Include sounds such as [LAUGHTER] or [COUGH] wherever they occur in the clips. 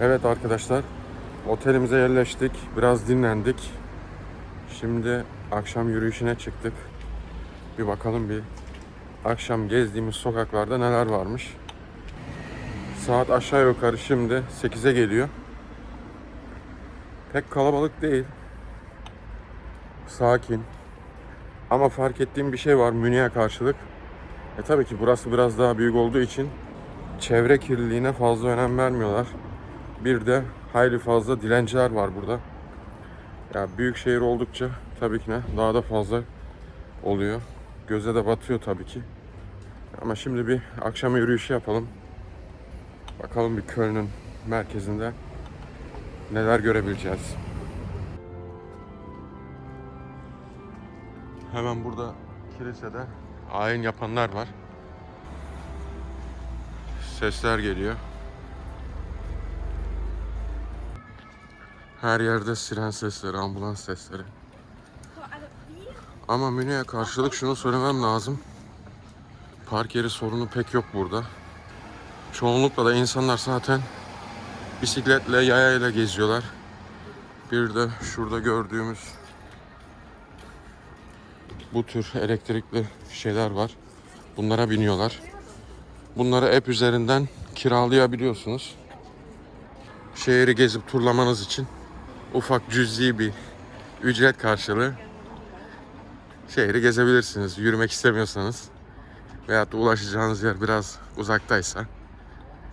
Evet arkadaşlar, otelimize yerleştik, biraz dinlendik. Şimdi akşam yürüyüşüne çıktık. Bir bakalım bir akşam gezdiğimiz sokaklarda neler varmış. Saat aşağı yukarı şimdi 8'e geliyor. Pek kalabalık değil. Sakin. Ama fark ettiğim bir şey var Münih'e karşılık. E tabii ki burası biraz daha büyük olduğu için çevre kirliliğine fazla önem vermiyorlar. Bir de hayli fazla dilenciler var burada. Ya büyük şehir oldukça tabii ki ne daha da fazla oluyor. Göze de batıyor tabii ki. Ama şimdi bir akşam yürüyüşü yapalım. Bakalım bir Köln'ün merkezinde neler görebileceğiz. Hemen burada kilisede ayin yapanlar var. Sesler geliyor. Her yerde siren sesleri, ambulans sesleri. Ama Münih'e karşılık şunu söylemem lazım. Park yeri sorunu pek yok burada. Çoğunlukla da insanlar zaten bisikletle, yayayla geziyorlar. Bir de şurada gördüğümüz bu tür elektrikli şeyler var. Bunlara biniyorlar. Bunları app üzerinden kiralayabiliyorsunuz. Şehri gezip turlamanız için ufak cüzi bir ücret karşılığı şehri gezebilirsiniz. Yürümek istemiyorsanız veyahut da ulaşacağınız yer biraz uzaktaysa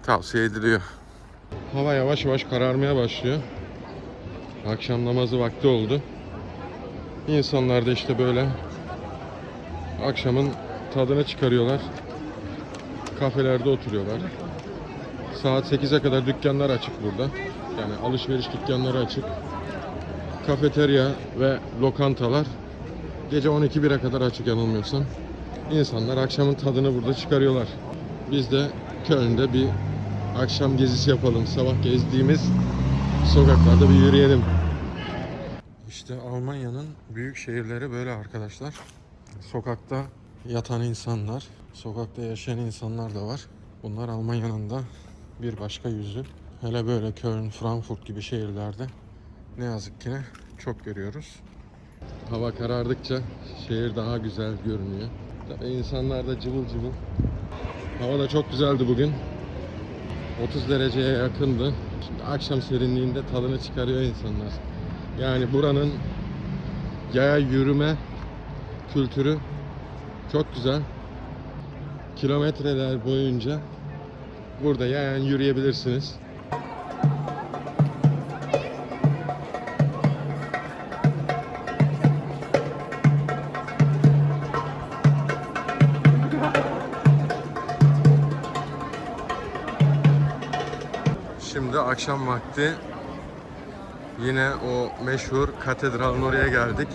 tavsiye ediliyor. Hava yavaş yavaş kararmaya başlıyor. Akşam namazı vakti oldu. İnsanlar da işte böyle akşamın tadını çıkarıyorlar. Kafelerde oturuyorlar. Saat 8'e kadar dükkanlar açık burada. Yani alışveriş dükkanları açık. Kafeterya ve lokantalar gece 12-1'e kadar açık yanılmıyorsam. İnsanlar akşamın tadını burada çıkarıyorlar. Biz de Köln'de bir akşam gezisi yapalım. Sabah gezdiğimiz sokaklarda bir yürüyelim. İşte Almanya'nın büyük şehirleri böyle arkadaşlar. Sokakta yatan insanlar, sokakta yaşayan insanlar da var. Bunlar Almanya'nın da bir başka yüzü. Hele böyle Köln, Frankfurt gibi şehirlerde ne yazık ki çok görüyoruz. Hava karardıkça şehir daha güzel görünüyor. Tabii insanlar da cıvıl cıvıl. Hava da çok güzeldi bugün. 30 dereceye yakındı. Şimdi akşam serinliğinde tadını çıkarıyor insanlar. Yani buranın yaya yürüme kültürü çok güzel. Kilometreler boyunca burada yayan yürüyebilirsiniz. Akşam vakti yine o meşhur katedralın oraya geldik.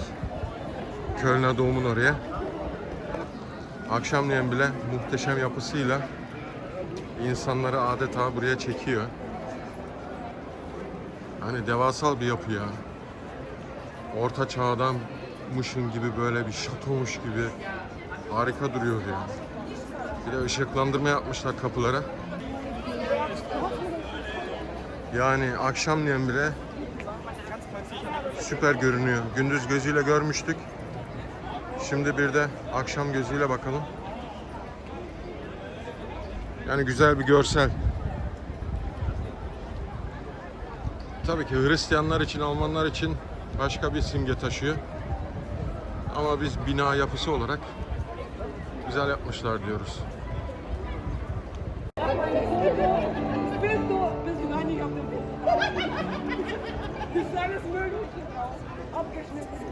Köln Dom'un oraya. Akşamleyin bile muhteşem yapısıyla insanları adeta buraya çekiyor. Hani devasal bir yapı ya. Orta çağdanmışın gibi böyle bir şatomuş gibi harika duruyor ya. Bir de ışıklandırma yapmışlar kapılara. Yani akşamleyin bile süper görünüyor. Gündüz gözüyle görmüştük. Şimdi bir de akşam gözüyle bakalım. Yani güzel bir görsel. Tabii ki Hristiyanlar için, Almanlar için başka bir simge taşıyor. Ama biz bina yapısı olarak güzel yapmışlar diyoruz. [LAUGHS] Die auf dem Tisch. Ich zijn es. Abgeschnitten.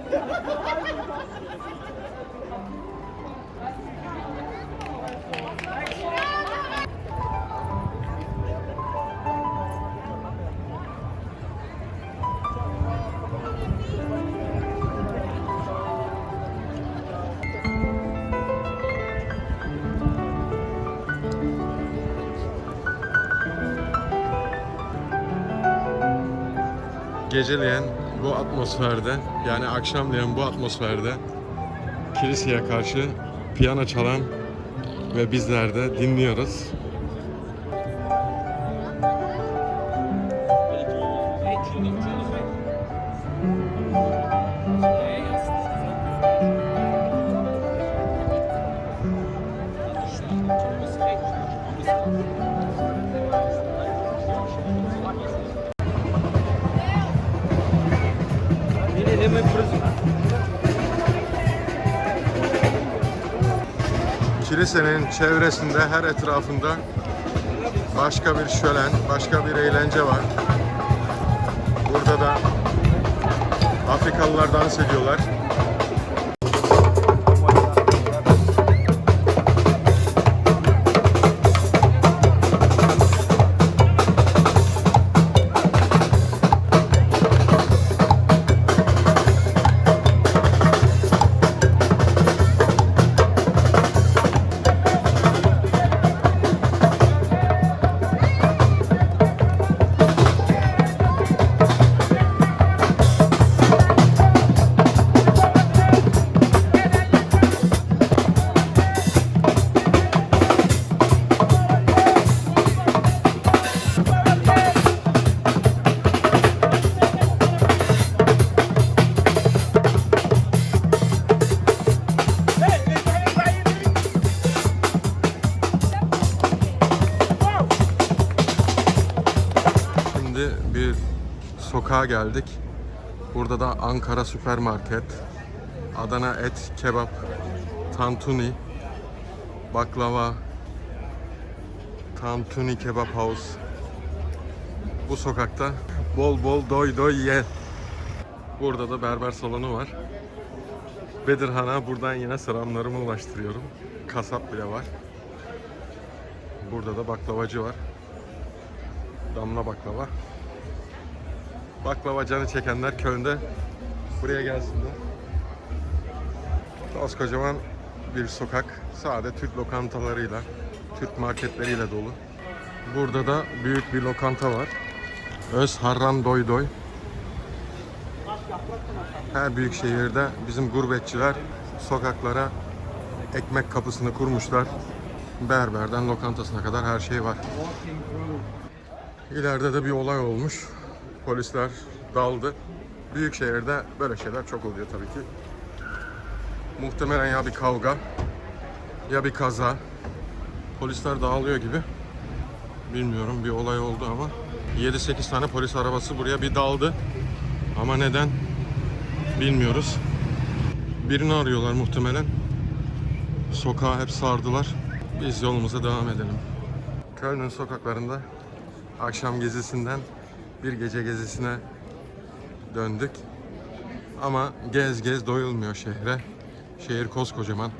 Geceleyen bu atmosferde yani akşamleyen bu atmosferde kiliseye karşı piyano çalan ve bizler de dinliyoruz. Kilisenin çevresinde her etrafında başka bir şölen, başka bir eğlence var. Burada da Afrikalılar dans ediyorlar. Sokağa geldik. Burada da Ankara Süpermarket, Adana Et, Kebap, Tantuni, Baklava, Tantuni Kebap House. Bu sokakta bol bol doy doy ye. Burada da berber salonu var. Bedirhan'a buradan yine selamlarımı ulaştırıyorum. Kasap bile var. Burada da baklavacı var. Damla baklava. Baklava canı çekenler Köln'de buraya gelsinler. Koskocaman bir sokak. Sade Türk lokantalarıyla, Türk marketleriyle dolu. Burada da büyük bir lokanta var. Öz Harran Doy Doy. Her büyük şehirde bizim gurbetçiler sokaklara ekmek kapısını kurmuşlar. Berberden lokantasına kadar her şey var. İleride de bir olay olmuş. Polisler daldı. Büyük şehirde böyle şeyler çok oluyor tabii ki. Muhtemelen ya bir kavga ya bir kaza. Polisler dağılıyor gibi. Bilmiyorum bir olay oldu ama 7-8 tane polis arabası buraya bir daldı. Ama neden bilmiyoruz. Birini arıyorlar muhtemelen. Sokağı hep sardılar. Biz yolumuza devam edelim. Köln'ün sokaklarında akşam gezisinden bir gece gezisine döndük. Ama gez gez doyulmuyor şehre. Şehir koskocaman.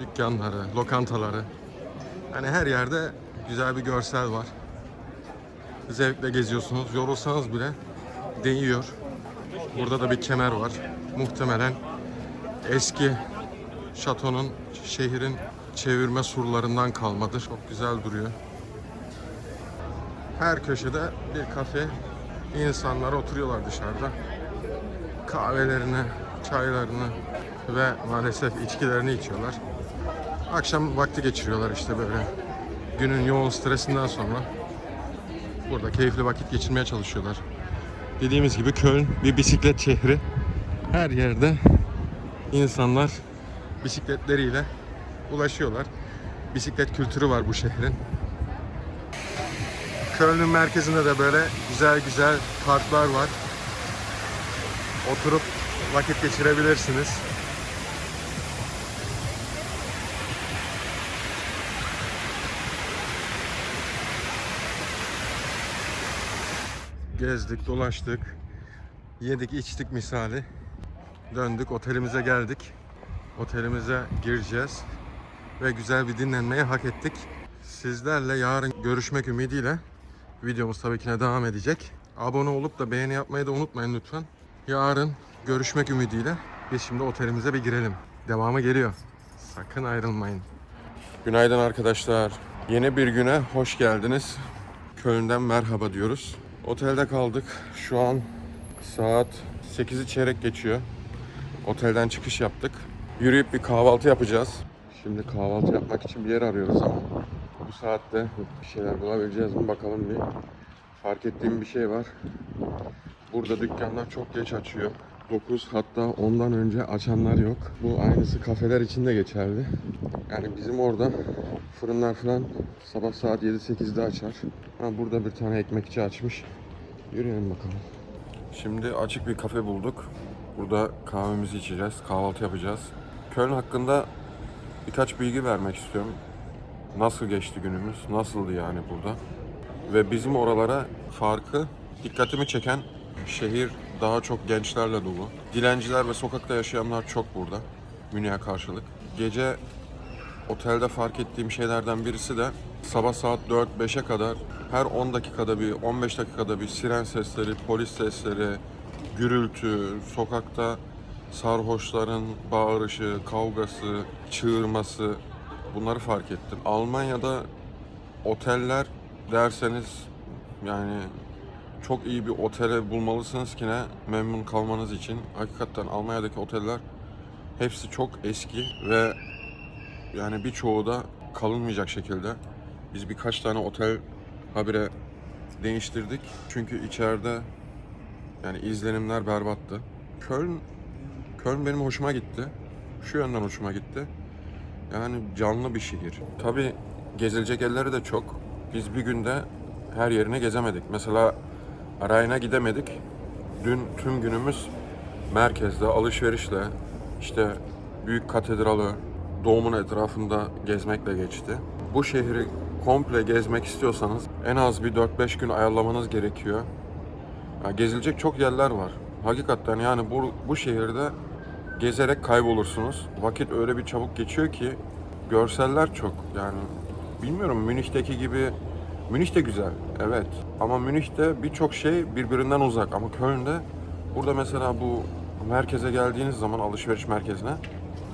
Dükkanları, lokantaları. Hani her yerde güzel bir görsel var. Zevkle geziyorsunuz. Yorulsanız bile değiyor. Burada da bir kemer var. Muhtemelen eski şatonun, şehrin çevirme surlarından kalmadır. Çok güzel duruyor. Her köşede bir kafe, insanlar oturuyorlar dışarıda. Kahvelerini, çaylarını ve maalesef içkilerini içiyorlar. Akşam vakti geçiriyorlar işte böyle. Günün yoğun stresinden sonra burada keyifli vakit geçirmeye çalışıyorlar. Dediğimiz gibi Köln bir bisiklet şehri. Her yerde insanlar bisikletleriyle ulaşıyorlar. Bisiklet kültürü var bu şehrin. Köln'ün merkezinde de böyle güzel güzel parklar var. Oturup vakit geçirebilirsiniz. Gezdik, dolaştık. Yedik, içtik misali. Döndük, otelimize geldik. Otelimize gireceğiz. Ve güzel bir dinlenmeyi hak ettik. Sizlerle yarın görüşmek ümidiyle videomuz tabii ki devam edecek. Abone olup da beğeni yapmayı da unutmayın lütfen. Yarın görüşmek ümidiyle biz şimdi otelimize bir girelim. Devamı geliyor. Sakın ayrılmayın. Günaydın arkadaşlar. Yeni bir güne hoş geldiniz. Köln'den merhaba diyoruz. Otelde kaldık. Şu an Saat 8'i çeyrek geçiyor. Otelden çıkış yaptık. Yürüyüp bir kahvaltı yapacağız. Şimdi kahvaltı yapmak için bir yer arıyoruz ama bu saatte bir şeyler bulabileceğiz mi bakalım bir. Fark ettiğim bir şey var. Burada dükkanlar çok geç açıyor. 9 hatta ondan önce açanlar yok. Bu aynısı kafeler için de geçerli. Yani bizim orada fırınlar falan sabah saat 7-8'de açar. Ha, burada bir tane ekmekçi açmış. Yürüyelim bakalım. Şimdi açık bir kafe bulduk. Burada kahvemizi içeceğiz, kahvaltı yapacağız. Köln hakkında birkaç bilgi vermek istiyorum. Nasıl geçti günümüz, nasıldı yani burada? Ve bizim oralara farkı dikkatimi çeken şehir daha çok gençlerle dolu. Dilenciler ve sokakta yaşayanlar çok burada. Münih'e karşılık. Gece otelde fark ettiğim şeylerden birisi de sabah saat 4-5'e kadar her 10 dakikada bir, 15 dakikada bir siren sesleri, polis sesleri, gürültü, sokakta sarhoşların bağırışı, kavgası, çığırması bunları fark ettim. Almanya'da oteller derseniz yani çok iyi bir otele bulmalısınız ki ne memnun kalmanız için. Hakikaten Almanya'daki oteller hepsi çok eski ve yani birçoğu da kalınmayacak şekilde. Biz birkaç tane otel habire değiştirdik. Çünkü içeride yani izlenimler berbattı. Köln, Köln benim hoşuma gitti. Şu yönden hoşuma gitti. Yani canlı bir şehir. Tabi gezilecek yerleri de çok. Biz bir günde her yerine gezemedik. Mesela Rhein'a gidemedik. Dün tüm günümüz merkezde alışverişle, işte büyük katedralı, doğumun etrafında gezmekle geçti. Bu şehri komple gezmek istiyorsanız en az bir 4-5 gün ayarlamanız gerekiyor. Ya gezilecek çok yerler var. Hakikaten yani bu, bu şehirde gezerek kaybolursunuz. Vakit öyle bir çabuk geçiyor ki görseller çok yani bilmiyorum Münih'teki gibi Münih de güzel evet ama Münih'te birçok şey birbirinden uzak ama Köln'de burada mesela bu merkeze geldiğiniz zaman alışveriş merkezine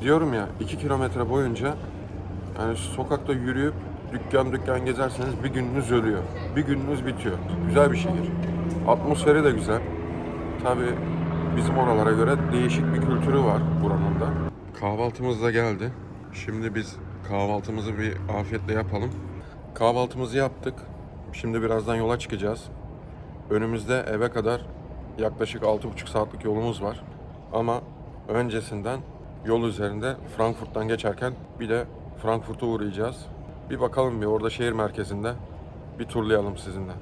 diyorum ya 2 kilometre boyunca yani sokakta yürüyüp dükkan dükkan gezerseniz bir gününüz ölüyor. Bir gününüz bitiyor. Güzel bir şehir. Atmosferi de güzel. Tabi bizim oralara göre değişik bir kültürü var buranın da. Kahvaltımız da geldi. Şimdi biz kahvaltımızı bir afiyetle yapalım. Kahvaltımızı yaptık. Şimdi birazdan yola çıkacağız. Önümüzde eve kadar yaklaşık 6,5 saatlik yolumuz var. Ama öncesinden yol üzerinde Frankfurt'tan geçerken bir de Frankfurt'a uğrayacağız. Bir bakalım bir orada şehir merkezinde bir turlayalım sizinle.